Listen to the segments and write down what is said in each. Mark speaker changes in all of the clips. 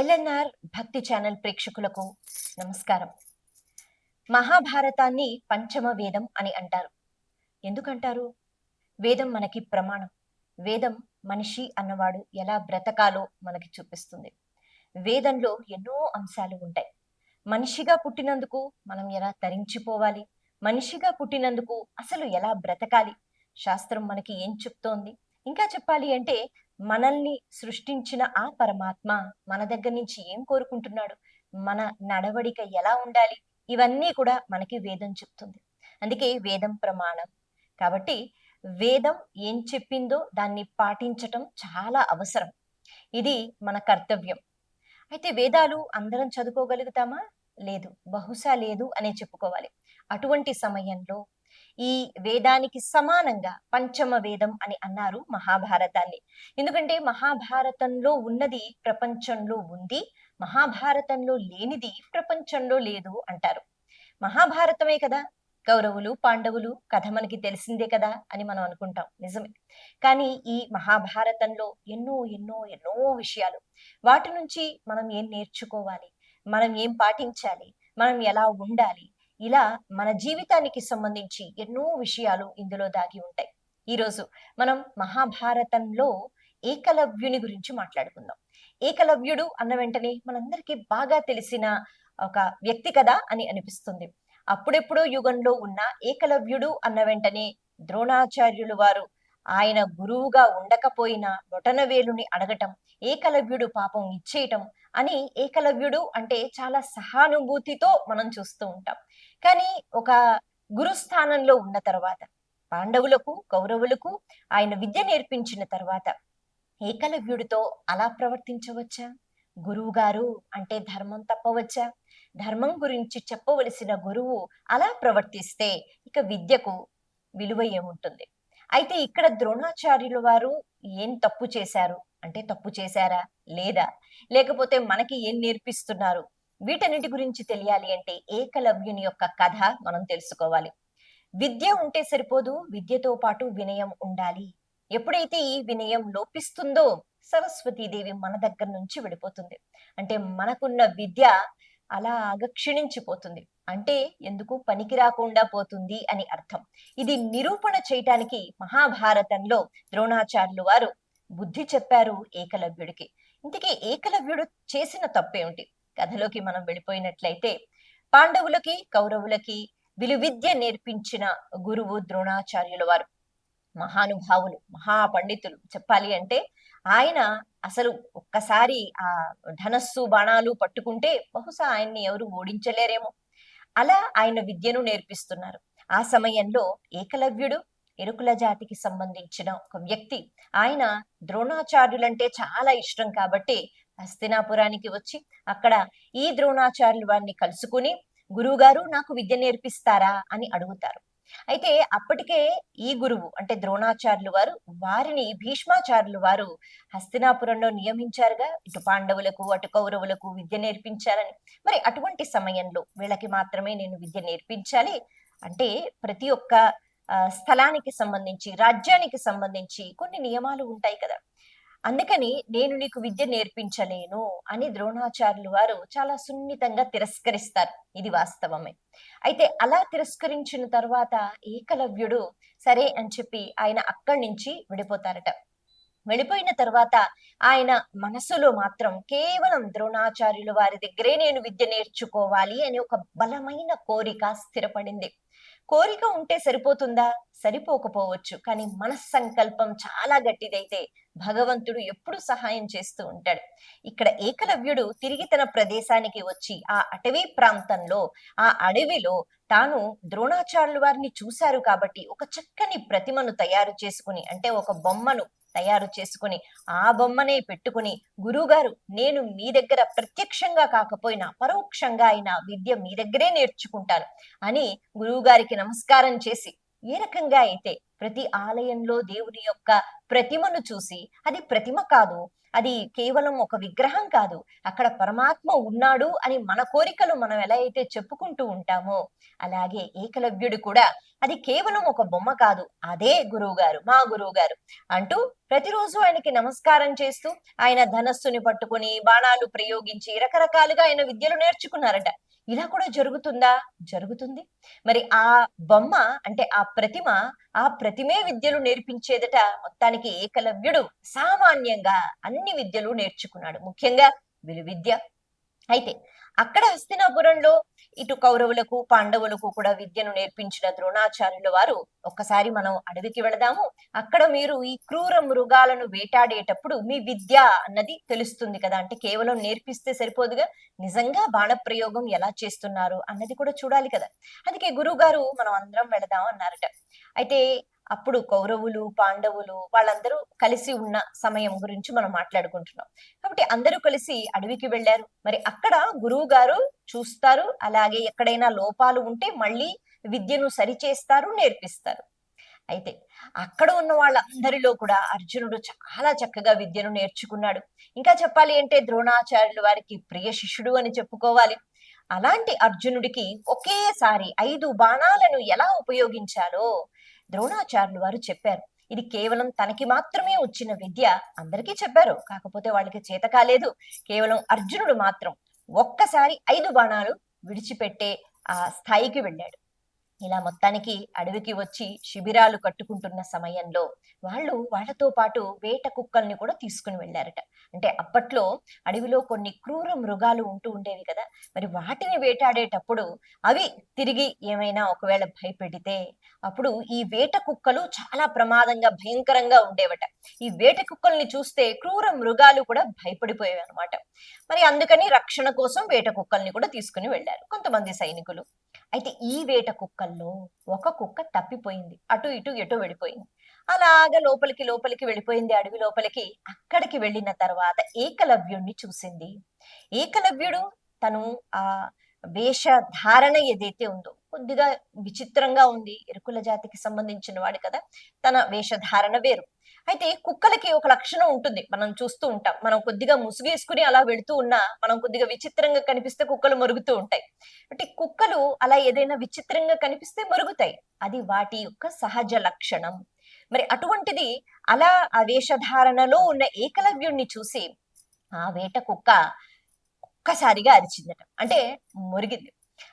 Speaker 1: LNR భక్తి channel ప్రేక్షకులకు నమస్కారం. మహాభారతాన్ని పంచమ వేదం అని అంటారు. ఎందుకంటారు? వేదం మనకి ప్రమాణం. వేదం మనిషి అన్నవాడు ఎలా బ్రతకాలో మనకి చూపిస్తుంది. వేదంలో ఎన్నో అంశాలు ఉంటాయి. మనిషిగా పుట్టినందుకు మనం ఎలా తరించిపోవాలి? మనిషిగా పుట్టినందుకు అసలు ఎలా బ్రతకాలి? శాస్త్రం మనకి ఏం చెప్తోంది? ఇంకా చెప్పాలి అంటే మనల్ని సృష్టించిన ఆ పరమాత్మ మన దగ్గర నుంచి ఏం కోరుకుంటున్నాడు? మన నడవడిక ఎలా ఉండాలి? ఇవన్నీ కూడా మనకి వేదం చెప్తుంది. అందుకే వేదం ప్రమాణం. కాబట్టి వేదం ఏం చెప్పిందో దాన్ని పాటించటం చాలా అవసరం. ఇది మన కర్తవ్యం. అయితే వేదాలు అందరం చదువుకోగలుగుతామా? లేదు. బహుశా లేదు అనే చెప్పుకోవాలి. అటువంటి సమయంలో ఈ వేదానికి సమానంగా పంచమ వేదం అని అన్నారు మహాభారతాన్ని. ఎందుకంటే మహాభారతంలో ఉన్నది ప్రపంచంలో ఉంది మహాభారతంలో లేనిది ప్రపంచంలో లేదు అంటారు. మహాభారతమే కదా కౌరవులు పాండవులు కథ మనకి తెలిసిందే కదా అని మనం అనుకుంటాం నిజమే. కానీ ఈ మహాభారతంలో ఎన్నో ఎన్నో ఎన్నో విషయాలు. వాటి నుంచి మనం ఏం నేర్చుకోవాలి? మనం ఏం పాటించాలి? మనం ఎలా ఉండాలి? ఇలా మన జీవితానికి సంబంధించి ఎన్నో విషయాలు ఇందులో దాగి ఉంటాయి. ఈరోజు మనం మహాభారతంలో ఏకలవ్యుని గురించి మాట్లాడుకుందాం. ఏకలవ్యుడు అన్న వెంటనే మనందరికీ బాగా తెలిసిన ఒక వ్యక్తి కదా అని అనిపిస్తుంది. అప్పుడెప్పుడో యుగంలో ఉన్న ఏకలవ్యుడు అన్న వెంటనే ద్రోణాచార్యులు వారు ఆయన గురువుగా ఉండకపోయినా బొటనవేలుని అడగటం ఏకలవ్యుడు పాపం ఇచ్చేయటం అని ఏకలవ్యుడు అంటే చాలా సహానుభూతితో మనం చూస్తూ ఉంటాం. కానీ ఒక గురుస్థానంలో ఉన్న తర్వాత పాండవులకు కౌరవులకు ఆయన విద్య నేర్పించిన తర్వాత ఏకలవ్యుడితో అలా ప్రవర్తించవచ్చా? గురువు గారు అంటే ధర్మం తప్పవచ్చా? ధర్మం గురించి చెప్పవలసిన గురువు అలా ప్రవర్తిస్తే ఇక విద్యకు విలువ ఏముంటుంది? అయితే ఇక్కడ ద్రోణాచార్యుల వారు ఏం తప్పు చేశారు? అంటే తప్పు చేశారా? లేదా? లేకపోతే మనకి ఏం నేర్పిస్తున్నారు? వీటన్నిటి గురించి తెలియాలి అంటే ఏకలవ్యుని యొక్క కథ మనం తెలుసుకోవాలి. విద్య ఉంటే సరిపోదు విద్యతో పాటు వినయం ఉండాలి. ఎప్పుడైతే ఈ వినయం లోపిస్తుందో సరస్వతీదేవి మన దగ్గర నుంచి విడిపోతుంది. అంటే మనకున్న విద్య అలాగ క్షీణించిపోతుంది. అంటే ఎందుకు? పనికి రాకుండా పోతుంది అని అర్థం. ఇది నిరూపణ చేయటానికి మహాభారతంలో ద్రోణాచార్యులు వారు బుద్ధి చెప్పారు ఏకలవ్యుడికి. ఇంతకీ ఏకలవ్యుడు చేసిన తప్పేమిటి? కథలోకి మనం వెళ్ళిపోయినట్లయితే పాండవులకి కౌరవులకి విలువిద్య నేర్పించిన గురువు ద్రోణాచార్యుల వారు. మహానుభావులు మహాపండితులు చెప్పాలి అంటే ఆయన అసలు ఒక్కసారి ఆ ధనస్సు బాణాలు పట్టుకుంటే బహుశా ఆయన్ని ఎవరు ఓడించలేరేమో. అలా ఆయన విద్యను నేర్పిస్తున్నారు. ఆ సమయంలో ఏకలవ్యుడు ఎరుకుల జాతికి సంబంధించిన ఒక వ్యక్తి. ఆయన ద్రోణాచార్యులంటే చాలా ఇష్టం కాబట్టి హస్తినాపురానికి వచ్చి అక్కడ ఈ ద్రోణాచార్యులు వారిని కలుసుకుని గురువుగారు నాకు విద్య నేర్పిస్తారా? అని అడుగుతారు. అయితే అప్పటికే ఈ గురువు అంటే ద్రోణాచార్యులు వారు వారిని భీష్మాచార్యులు వారు హస్తినాపురంలో నియమించారుగా. ఇటు పాండవులకు అటు కౌరవులకు విద్య నేర్పించాలని. మరి అటువంటి సమయంలో వీళ్ళకి మాత్రమే నేను విద్య నేర్పించాలి అంటే ప్రతి ఒక్క స్థలానికి సంబంధించి రాజ్యానికి సంబంధించి కొన్ని నియమాలు ఉంటాయి కదా. అందుకని నేను నీకు విద్య నేర్పించలేను అని ద్రోణాచార్యులు వారు చాలా సున్నితంగా తిరస్కరిస్తారు. ఇది వాస్తవమే. అయితే అలా తిరస్కరించిన తర్వాత ఏకలవ్యుడు సరే అని చెప్పి ఆయన అక్కడి నుంచి విడిపోతారట. వెళ్ళిపోయిన తర్వాత ఆయన మనసులో మాత్రం కేవలం ద్రోణాచార్యులు వారి దగ్గరే నేను విద్య నేర్చుకోవాలి అని ఒక బలమైన కోరిక స్థిరపడింది. కోరిక ఉంటే సరిపోతుందా? సరిపోకపోవచ్చు. కానీ మనస్సంకల్పం చాలా గట్టిదైతే భగవంతుడు ఎప్పుడు సహాయం చేస్తూ ఉంటాడు. ఇక్కడ ఏకలవ్యుడు తిరిగి తన ప్రదేశానికి వచ్చి ఆ అటవీ ప్రాంతంలో ఆ అడవిలో తాను ద్రోణాచార్యులు వారిని చూశారు కాబట్టి ఒక చక్కని ప్రతిమను తయారు చేసుకుని అంటే ఒక బొమ్మను తయారు చేసుకుని ఆ బొమ్మనే పెట్టుకుని గురువుగారు నేను మీ దగ్గర ప్రత్యక్షంగా కాకపోయినా పరోక్షంగా అయినా విద్య మీ దగ్గరే నేర్చుకుంటాను అని గురువుగారికి నమస్కారం చేసి ఏ రకంగా అయితే ప్రతి ఆలయంలో దేవుని యొక్క ప్రతిమను చూసి అది ప్రతిమ కాదు అది కేవలం ఒక విగ్రహం కాదు అక్కడ పరమాత్మ ఉన్నాడు అని మన కోరికలు మనం ఎలా అయితే చెప్పుకుంటూ ఉంటామో అలాగే ఏకలవ్యుడు కూడా అది కేవలం ఒక బొమ్మ కాదు అదే గురువు గారు మా గురువు గారు అంటూ ప్రతిరోజు ఆయనకి నమస్కారం చేస్తూ ఆయన ధనస్సుని పట్టుకొని బాణాలు ప్రయోగించి రకరకాలుగా ఆయన విద్యలు నేర్చుకున్నారట. ఇలా కూడా జరుగుతుందా? జరుగుతుంది. మరి ఆ బొమ్మ అంటే ఆ ప్రతిమ ఆ ప్రతిమే విద్యలు నేర్పించేదట మొత్తానికి ఏకలవ్యుడు సామాన్యంగా అన్ని విద్యలు నేర్చుకున్నాడు. ముఖ్యంగా విలువిద్య. అయితే అక్కడ హస్తినాపురంలో ఇటు కౌరవులకు పాండవులకు కూడా విద్యను నేర్పించిన ద్రోణాచార్యుల వారు ఒక్కసారి మనం అడవికి వెళదాము. అక్కడ మీరు ఈ క్రూర మృగాలను వేటాడేటప్పుడు మీ విద్య అన్నది తెలుస్తుంది కదా. అంటే కేవలం నేర్పిస్తే సరిపోదుగా? నిజంగా బాణప్రయోగం ఎలా చేస్తున్నారు అన్నది కూడా చూడాలి కదా. అందుకే గురువు గారు మనం అందరం వెళదాం అన్నారట. అయితే అప్పుడు కౌరవులు పాండవులు వాళ్ళందరూ కలిసి ఉన్న సమయం గురించి మనం మాట్లాడుకుంటున్నాం. కాబట్టి అందరూ కలిసి అడవికి వెళ్ళారు. మరి అక్కడ గురువు గారు చూస్తారు. అలాగే ఎక్కడైనా లోపాలు ఉంటే మళ్ళీ విద్యను సరిచేస్తారు నేర్పిస్తారు. అయితే అక్కడ ఉన్న వాళ్ళందరిలో కూడా అర్జునుడు చాలా చక్కగా విద్యను నేర్చుకున్నాడు. ఇంకా చెప్పాలి అంటే ద్రోణాచార్యులు వారికి ప్రియ శిష్యుడు అని చెప్పుకోవాలి. అలాంటి అర్జునుడికి ఒకేసారి ఐదు బాణాలను ఎలా ఉపయోగించాలో ద్రోణాచార్యులు వారు చెప్పారు. ఇది కేవలం తనకి మాత్రమే వచ్చిన విద్య అందరికీ చెప్పారు. కాకపోతే వాళ్ళకి చేత కాలేదు. కేవలం అర్జునుడు మాత్రం ఒక్కసారి ఐదు బాణాలు విడిచిపెట్టే ఆ స్థాయికి వెళ్ళాడు. ఇలా మొత్తానికి అడవికి వచ్చి శిబిరాలు కట్టుకుంటున్న సమయంలో వాళ్ళు వాళ్ళతో పాటు వేట కుక్కల్ని కూడా తీసుకుని వెళ్ళారట. అంటే అప్పట్లో అడవిలో కొన్ని క్రూర మృగాలు ఉంటూ ఉండేవి కదా. మరి వాటిని వేటాడేటప్పుడు అవి తిరిగి ఏమైనా ఒకవేళ భయపెడితే అప్పుడు ఈ వేట కుక్కలు చాలా ప్రమాదంగా భయంకరంగా ఉండేవట. ఈ వేట కుక్కల్ని చూస్తే క్రూర మృగాలు కూడా భయపడిపోయేవి అనమాట మరి అందుకని రక్షణ కోసం వేట కుక్కల్ని కూడా తీసుకుని వెళ్ళారు కొంతమంది సైనికులు. అయితే ఈ వేట కుక్కల్లో ఒక కుక్క తప్పిపోయింది. అటు ఇటు ఎటు వెళ్ళిపోయింది. అలాగా లోపలికి లోపలికి వెళ్ళిపోయింది అడవి లోపలికి. అక్కడికి వెళ్ళిన తర్వాత ఏకలవ్యుణ్ణి చూసింది. ఏకలవ్యుడు తను ఆ వేషధారణ ఏదైతే ఉందో కొద్దిగా విచిత్రంగా ఉంది. ఎరుకుల జాతికి సంబంధించిన వాడు కదా తన వేషధారణ వేరు. అయితే కుక్కలకి ఒక లక్షణం ఉంటుంది. మనం చూస్తూ ఉంటాం. మనం కొద్దిగా ముసుగేసుకుని అలా వెళుతూ ఉన్నా మనం కొద్దిగా విచిత్రంగా కనిపిస్తే కుక్కలు మరుగుతూ ఉంటాయి. అంటే కుక్కలు అలా ఏదైనా విచిత్రంగా కనిపిస్తే మరుగుతాయి. అది వాటి యొక్క సహజ లక్షణం. మరి అటువంటిది అలా ఆ వేషధారణలో ఉన్న ఏకలవ్యుణ్ణి చూసి ఆ వేట కుక్క ఒక్కసారిగా అరిచిందట. అంటే మురిగింది.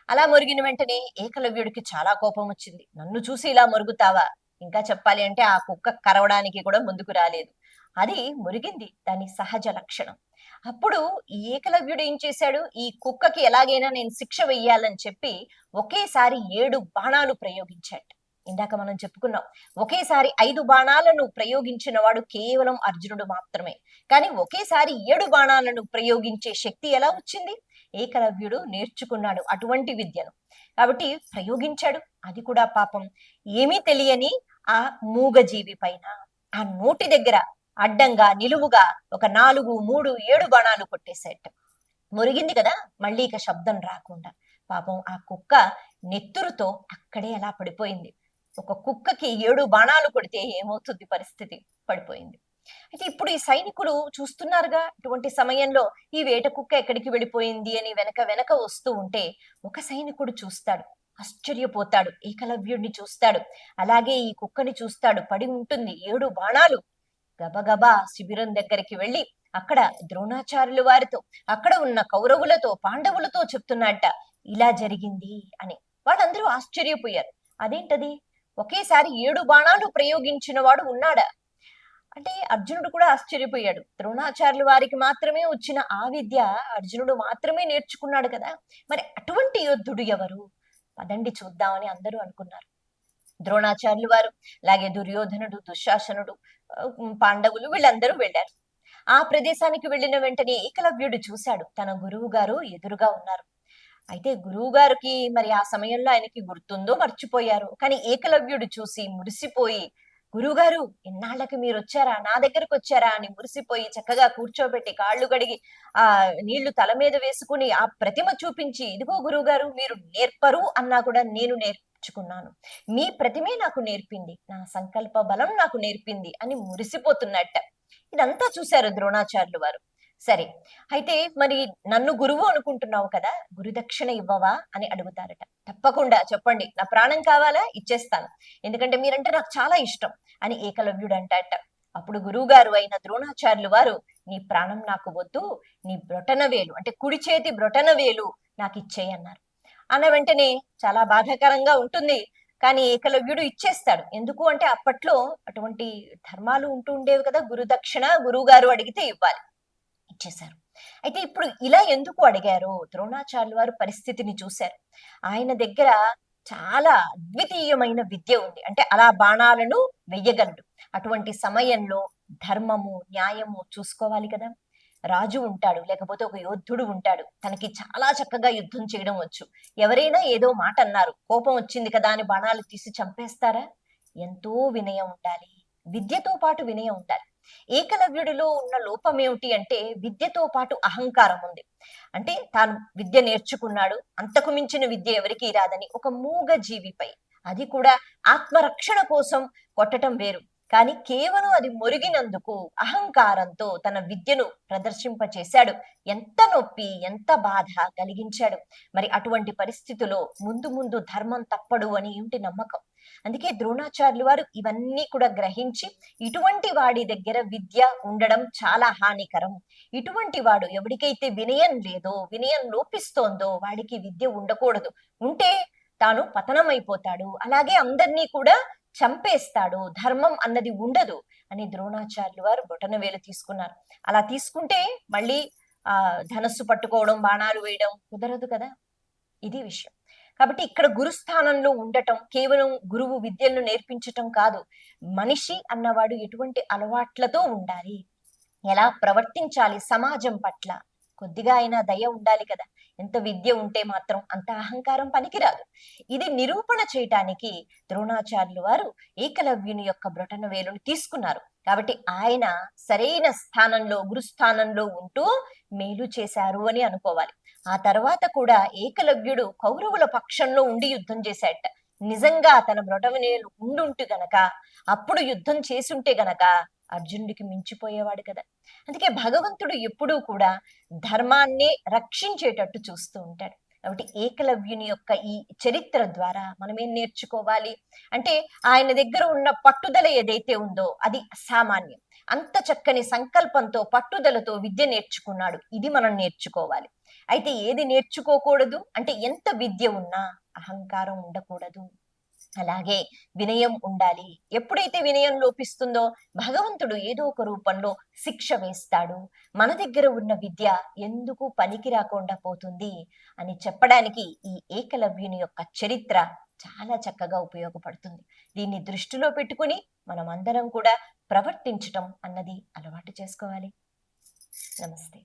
Speaker 1: అలా మురిగిన వెంటనే ఏకలవ్యుడికి చాలా కోపం వచ్చింది. నన్ను చూసి ఇలా మురుగుతావా? ఇంకా చెప్పాలి అంటే ఆ కుక్క కరవడానికి కూడా ముందుకు రాలేదు. అది మురిగింది. దాని సహజ లక్షణం. అప్పుడు ఈ ఏకలవ్యుడు ఏం చేశాడు? ఈ కుక్కకి ఎలాగైనా నేను శిక్ష వెయ్యాలని చెప్పి ఒకేసారి ఏడు బాణాలు ప్రయోగించాడు. ఇందాక మనం చెప్పుకున్నాం. ఒకేసారి ఐదు బాణాలను ప్రయోగించిన వాడు కేవలం అర్జునుడు మాత్రమే. కానీ ఒకేసారి ఏడు బాణాలను ప్రయోగించే శక్తి ఎలా వచ్చింది? ఏకలవ్యుడు నేర్చుకున్నాడు అటువంటి విద్యను. కాబట్టి ప్రయోగించాడు. అది కూడా పాపం. ఏమీ తెలియని ఆ మూగజీవి పైన ఆ నోటి దగ్గర అడ్డంగా నిలువుగా ఒక నాలుగు మూడు ఏడు బాణాలు కొట్టేసేట మురిగింది కదా? మళ్ళీ ఇక శబ్దం రాకుండా. పాపం ఆ కుక్క నెత్తురుతో అక్కడే అలా పడిపోయింది. ఒక కుక్కకి ఏడు బాణాలు కొడితే ఏమవుతుంది పరిస్థితి? పడిపోయింది. అయితే ఇప్పుడు ఈ సైనికులు చూస్తున్నారుగా ఇటువంటి సమయంలో ఈ వేట కుక్క ఎక్కడికి వెళ్ళిపోయింది అని వెనక వెనక వస్తూ ఉంటే ఒక సైనికుడు చూస్తాడు ఆశ్చర్యపోతాడు ఏకలవ్యుడిని చూస్తాడు అలాగే ఈ కుక్కని చూస్తాడు పడి ఉంటుంది ఏడు బాణాలు. గబగబా శిబిరం దగ్గరికి వెళ్ళి అక్కడ ద్రోణాచార్యుల వారితో అక్కడ ఉన్న కౌరవులతో పాండవులతో చెప్తున్నట్ట ఇలా జరిగింది అని. వాళ్ళందరూ ఆశ్చర్యపోయారు. అదేంటది? ఒకేసారి ఏడు బాణాలు ప్రయోగించిన వాడు ఉన్నాడా? అంటే అర్జునుడు కూడా ఆశ్చర్యపోయాడు. ద్రోణాచార్యులు వారికి మాత్రమే వచ్చిన ఆ విద్య అర్జునుడు మాత్రమే నేర్చుకున్నాడు కదా. మరి అటువంటి యోధుడు ఎవరు? పదండి చూద్దామని అందరూ అనుకున్నారు. ద్రోణాచార్యులు వారు అలాగే దుర్యోధనుడు దుశ్శాసనుడు పాండవులు వీళ్ళందరూ వెళ్ళారు. ఆ ప్రదేశానికి వెళ్ళిన వెంటనే ఏకలవ్యుడు చూశాడు. తన గురువు గారు ఎదురుగా ఉన్నారు. అయితే గురువు గారికి మరి ఆ సమయంలో ఆయనకి గుర్తుందో మర్చిపోయారు. కానీ ఏకలవ్యుడు చూసి మురిసిపోయి గురువుగారు ఇన్నాళ్ళకి మీరు వచ్చారా నా దగ్గరకు వచ్చారా అని మురిసిపోయి చక్కగా కూర్చోబెట్టి కాళ్ళు కడిగి ఆ నీళ్ళు తల మీద వేసుకుని ఆ ప్రతిమ చూపించి ఇదిగో గురువుగారు మీరు నేర్పరు అన్నా కూడా నేను నేర్చుకున్నాను. మీ ప్రతిమే నాకు నేర్పింది. నా సంకల్ప బలం నాకు నేర్పింది అని మురిసిపోతున్నట్ట. ఇదంతా చూశారు ద్రోణాచార్యులు వారు. సరే. అయితే మరి నన్ను గురువు అనుకుంటున్నావు కదా గురుదక్షిణ ఇవ్వవా అని అడుగుతారట. తప్పకుండా చెప్పండి. నా ప్రాణం కావాలా? ఇచ్చేస్తాను. ఎందుకంటే మీరంటే నాకు చాలా ఇష్టం అని ఏకలవ్యుడు అంటాట అప్పుడు గురువుగారు అయిన ద్రోణాచార్యులు వారు నీ ప్రాణం నాకు వద్దు నీ బ్రొటన వేలు అంటే కుడి చేతి బ్రొటన వేలు నాకు ఇచ్చేయన్నారు అన్న వెంటనే చాలా బాధాకరంగా ఉంటుంది కానీ ఏకలవ్యుడు ఇచ్చేస్తాడు. ఎందుకు అంటే అప్పట్లో అటువంటి ధర్మాలు ఉంటూ ఉండేవి కదా గురుదక్షిణ గురువుగారు అడిగితే ఇవ్వాలి. ఇచ్చేశారు అయితే ఇప్పుడు ఇలా ఎందుకు అడిగారు? ద్రోణాచార్యులు వారు పరిస్థితిని చూశారు. ఆయన దగ్గర చాలా అద్వితీయమైన విద్య ఉంది. అంటే అలా బాణాలను వెయ్యగలడు. అటువంటి సమయంలో ధర్మము న్యాయము చూసుకోవాలి కదా. రాజు ఉంటాడు లేకపోతే ఒక యోధుడు ఉంటాడు. తనకి చాలా చక్కగా యుద్ధం చేయడం వచ్చు. ఎవరైనా ఏదో మాట అన్నారు. కోపం వచ్చింది కదా అని బాణాలు తీసి చంపేస్తారా? ఎంతో వినయం ఉండాలి. విద్యతో పాటు వినయం ఉండాలి. ఏకలవ్యుడిలో ఉన్న లోపం ఏమిటి అంటే విద్యతో పాటు అహంకారం ఉంది. అంటే తాను విద్య నేర్చుకున్నాడు అంతకు మించిన విద్య ఎవరికీ రాదని ఒక మూగ జీవిపై. అది కూడా ఆత్మరక్షణ కోసం కొట్టడం వేరు. కానీ కేవలం అది మొరిగినందుకు అహంకారంతో తన విద్యను ప్రదర్శింపచేశాడు. ఎంత నొప్పి ఎంత బాధ కలిగించాడు. మరి అటువంటి పరిస్థితిలో ముందు ముందు ధర్మం తప్పడు అని ఏమిటి నమ్మకం? అందుకే ద్రోణాచార్యులు వారు ఇవన్నీ కూడా గ్రహించి ఇటువంటి వాడి దగ్గర విద్య ఉండడం చాలా హానికరం. ఇటువంటి వాడు ఎవరికైతే వినయం లేదో వినయం లోపిస్తోందో వాడికి విద్య ఉండకూడదు. ఉంటే తాను పతనమైపోతాడు. అలాగే అందరినీ కూడా చంపేస్తాడు. ధర్మం అన్నది ఉండదు అని ద్రోణాచార్యులు వారు బొటనవేలు తీసుకున్నారు. అలా తీసుకుంటే మళ్ళీ ఆ ధనస్సు పట్టుకోవడం బాణాలు వేయడం కుదరదు కదా? ఇది విషయం. కాబట్టి ఇక్కడ గురుస్థానంలో ఉండటం కేవలం గురువు విద్యలను నేర్పించటం కాదు. మనిషి అన్నవాడు ఎటువంటి అలవాట్లతో ఉండాలి? ఎలా ప్రవర్తించాలి సమాజం పట్ల? కొద్దిగా అయినా దయ ఉండాలి కదా. ఎంత విద్య ఉంటే మాత్రం అంత అహంకారం పనికిరాదు. ఇది నిరూపణ చేయటానికి ద్రోణాచార్యులు వారు ఏకలవ్యుని యొక్క బ్రొటన వేలును తీసుకున్నారు. కాబట్టి ఆయన సరైన స్థానంలో గురుస్థానంలో ఉంటూ మేలు చేశారు అని అనుకోవాలి. ఆ తర్వాత కూడా ఏకలవ్యుడు కౌరవుల పక్షంలో ఉండి యుద్ధం చేశాట నిజంగా తన బ్రొటవనేలు ఉండుంటే గనక అప్పుడు యుద్ధం చేసుంటే గనక అర్జునుడికి మించిపోయేవాడు కదా. అందుకే భగవంతుడు ఎప్పుడూ కూడా ధర్మాన్ని రక్షించేటట్టు చూస్తూ ఉంటాడు. కాబట్టి ఏకలవ్యుని యొక్క ఈ చరిత్ర ద్వారా మనం ఏం నేర్చుకోవాలి? అంటే ఆయన దగ్గర ఉన్న పట్టుదల ఏదైతే ఉందో అది అసామాన్యం. అంత చక్కని సంకల్పంతో పట్టుదలతో విద్య నేర్చుకున్నాడు. ఇది మనం నేర్చుకోవాలి. అయితే ఏది నేర్చుకోకూడదు? అంటే ఎంత విద్య ఉన్నా అహంకారం ఉండకూడదు. అలాగే వినయం ఉండాలి. ఎప్పుడైతే వినయం లోపిస్తుందో భగవంతుడు ఏదో ఒక రూపంలో శిక్ష వేస్తాడు. మన దగ్గర ఉన్న విద్య ఎందుకు పనికి రాకుండా పోతుంది? అని చెప్పడానికి ఈ ఏకలవ్యుని యొక్క చరిత్ర చాలా చక్కగా ఉపయోగపడుతుంది. దీన్ని దృష్టిలో పెట్టుకుని మనం అందరం కూడా ప్రవర్తించటం అన్నది అలవాటు చేసుకోవాలి. నమస్తే.